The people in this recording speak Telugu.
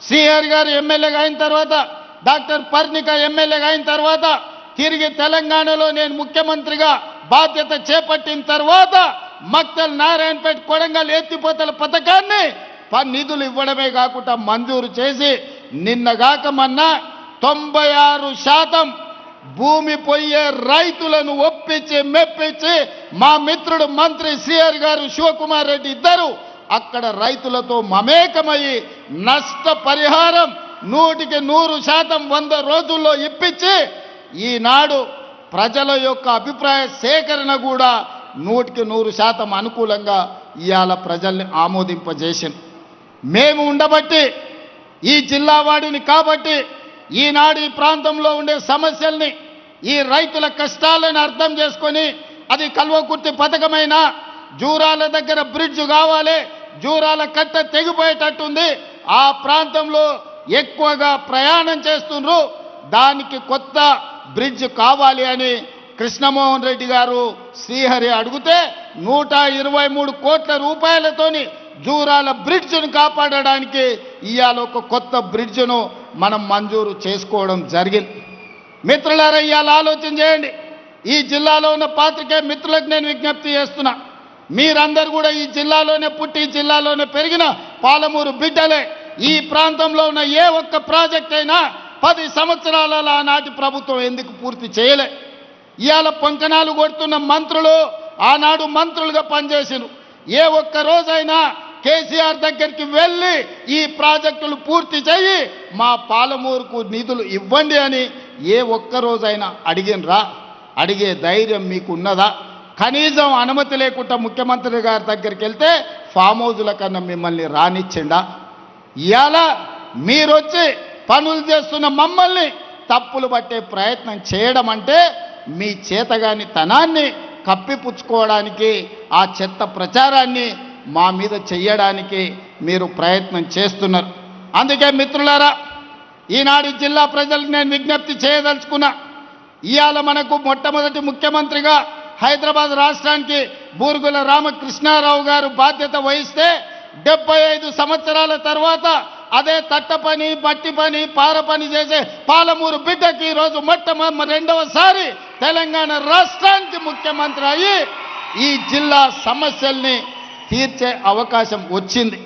సిఆర్ గారు ఎమ్మెల్యేగా అయిన తర్వాత డాక్టర్ పర్ణిక ఎమ్మెల్యేగా అయిన తర్వాత తిరిగి తెలంగాణలో నేను ముఖ్యమంత్రిగా బాధ్యత చేపట్టిన తర్వాత మక్తల్ నారాయణపేట కొడంగల్ ఎత్తిపోతల పథకాన్ని నిధులు ఇవ్వడమే కాకుండా మంజూరు చేసి నిన్నగాక మొన్న తొంభై ఆరు శాతం భూమి పోయే రైతులను ఒప్పించి మెప్పించి మా మిత్రుడు మంత్రి సిఆర్ గారు శివకుమార్ రెడ్డి ఇద్దరు అక్కడ రైతులతో మమేకమయ్యి నష్టపరిహారం నూటికి నూరు శాతం వంద రోజుల్లో ఇప్పించి ఈనాడు ప్రజల యొక్క అభిప్రాయ సేకరణ కూడా నూటికి నూరు శాతం అనుకూలంగా ఇవాళ ప్రజల్ని ఆమోదింపజేసింది. మేము ఉండబట్టి ఈ జిల్లా వాడిని కాబట్టి ఈనాడు ఈ ప్రాంతంలో ఉండే సమస్యల్ని ఈ రైతుల కష్టాలను అర్థం చేసుకొని అది కల్వకుర్తి పథకమైన జూరాల దగ్గర బ్రిడ్జ్ కావాలి జూరాల కట్ట తెగిపోయేటట్టుంది. ఆ ప్రాంతంలో ఎక్కువగా ప్రయాణం చేస్తుండ్రు. దానికి కొత్త బ్రిడ్జ్ కావాలి అని కృష్ణమోహన్ రెడ్డి గారు శ్రీహరి అడిగితే నూట ఇరవై మూడు కోట్ల రూపాయలతోని జూరాల బ్రిడ్జ్ను కాపాడడానికి ఇవాళ ఒక కొత్త బ్రిడ్జ్ను మనం మంజూరు చేసుకోవడం జరిగింది. మిత్రులారా ఇవాళ ఆలోచన చేయండి. ఈ జిల్లాలో ఉన్న పాత్రికే మిత్రులకు నేను విజ్ఞప్తి చేస్తున్నా. మీరందరూ కూడా ఈ జిల్లాలోనే పుట్టి జిల్లాలోనే పెరిగిన పాలమూరు బిడ్డలే. ఈ ప్రాంతంలో ఉన్న ఏ ఒక్క ప్రాజెక్ట్ అయినా పది సంవత్సరాలలో ఆనాటి ప్రభుత్వం ఎందుకు పూర్తి చేయలే? ఇవాళ పొంకనాలు కొడుతున్న మంత్రులు ఆనాడు మంత్రులుగా పనిచేసిను ఏ ఒక్క రోజైనా కేసీఆర్ దగ్గరికి వెళ్ళి ఈ ప్రాజెక్టులు పూర్తి చేయి మా పాలమూరుకు నిధులు ఇవ్వండి అని ఏ ఒక్క రోజైనా అడిగినరా? అడిగే ధైర్యం మీకు ఉన్నదా కనీసం అనుమతి లేకుండా ముఖ్యమంత్రి గారి దగ్గరికి వెళ్తే ఫామ్ హౌజుల కన్నా మిమ్మల్ని రానిచ్చిండా? ఇవాళ మీరొచ్చి పనులు చేస్తున్న మమ్మల్ని తప్పులు పట్టే ప్రయత్నం చేయడం అంటే మీ చేతగాని తనాన్ని కప్పిపుచ్చుకోవడానికి ఆ చెత్త ప్రచారాన్ని మా మీద చెయ్యడానికి మీరు ప్రయత్నం చేస్తున్నారు. అందుకే మిత్రులారా ఈనాడు జిల్లా ప్రజలకు నేను విజ్ఞప్తి చేయదలుచుకున్నా ఇవాళ మనకు మొట్టమొదటి ముఖ్యమంత్రిగా హైదరాబాద్ రాష్ట్రానికి బూరుగుల రామకృష్ణారావు గారు బాధ్యత వహిస్తే డెబ్బై ఐదు సంవత్సరాల తర్వాత అదే తట్ట పని బట్టి పని పార పని చేసే పాలమూరు బిడ్డకి ఈరోజు మొట్టమొదటి రెండవసారి తెలంగాణ రాష్ట్రానికి ముఖ్యమంత్రి అయ్యి ఈ జిల్లా సమస్యల్ని తీర్చే అవకాశం వచ్చింది.